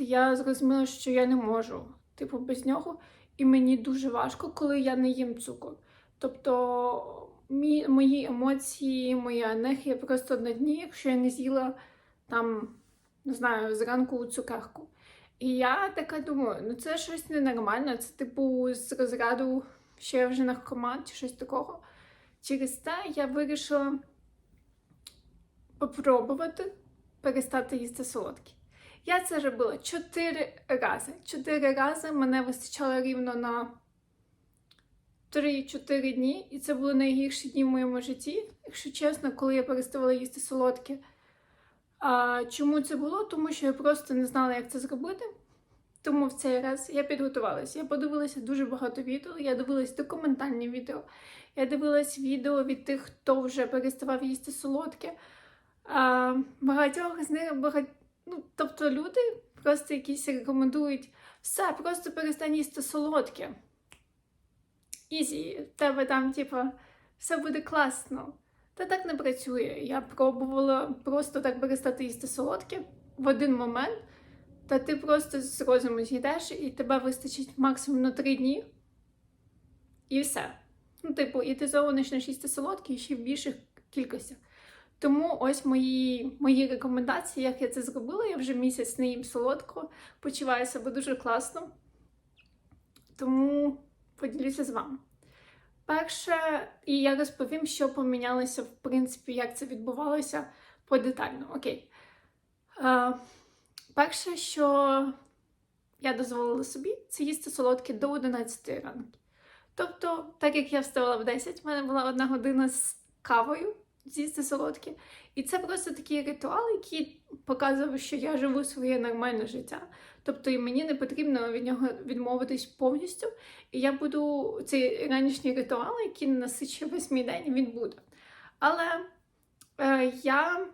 я зрозуміла, що я не можу, типу, без нього. І мені дуже важко, коли я не їм цукор. Тобто мі, мої емоції, моя енергія просто на дні, якщо я не з'їла там, не знаю, зранку цукерку. І я така думаю, ну це щось ненормально, це типу з розряду, що я вже наркоман чи щось такого. Через те я вирішила попробувати перестати їсти солодкі. Я це робила чотири рази. Чотири рази мене вистачало рівно на 3-4 дні, і це були найгірші дні в моєму житті, якщо чесно, коли я переставала їсти солодке. А чому це було? Тому що я просто не знала, як це зробити. Тому в цей раз я підготувалася. Я подивилася дуже багато відео. Я дивилась документальні відео. Я дивилась відео від тих, хто вже переставав їсти солодке. А, багатьох з них багать... ну, тобто люди просто якісь рекомендують все, просто перестань їсти солодке. Ізі, в тебе там, типа, все буде класно. Та так не працює. Я пробувала просто так перестати їсти солодке в один момент, та ти просто з розуму з'їдеш, і тебе вистачить максимум на три дні. І все. Ну, типу, і ти знову почнеш їсти солодке і ще в більших кількостях. Тому ось мої, мої рекомендації, як я це зробила. Я вже місяць не їм солодко, почуваю себе дуже класно. Тому поділюся з вами. Перше, і я розповім, що помінялося, в принципі, як це відбувалося подетально. Окей. Е, перше, що я дозволила собі, це їсти солодке до 11 ранку. Тобто, так як я вставала в 10, в мене була одна година з кавою з'їсти солодке. І це просто такий ритуал, який показував, що я живу своє нормальне життя. Тобто і мені не потрібно від нього відмовитись повністю. І я буду цей ранішній ритуал, який насичує весь мій день, він буде. Але е, я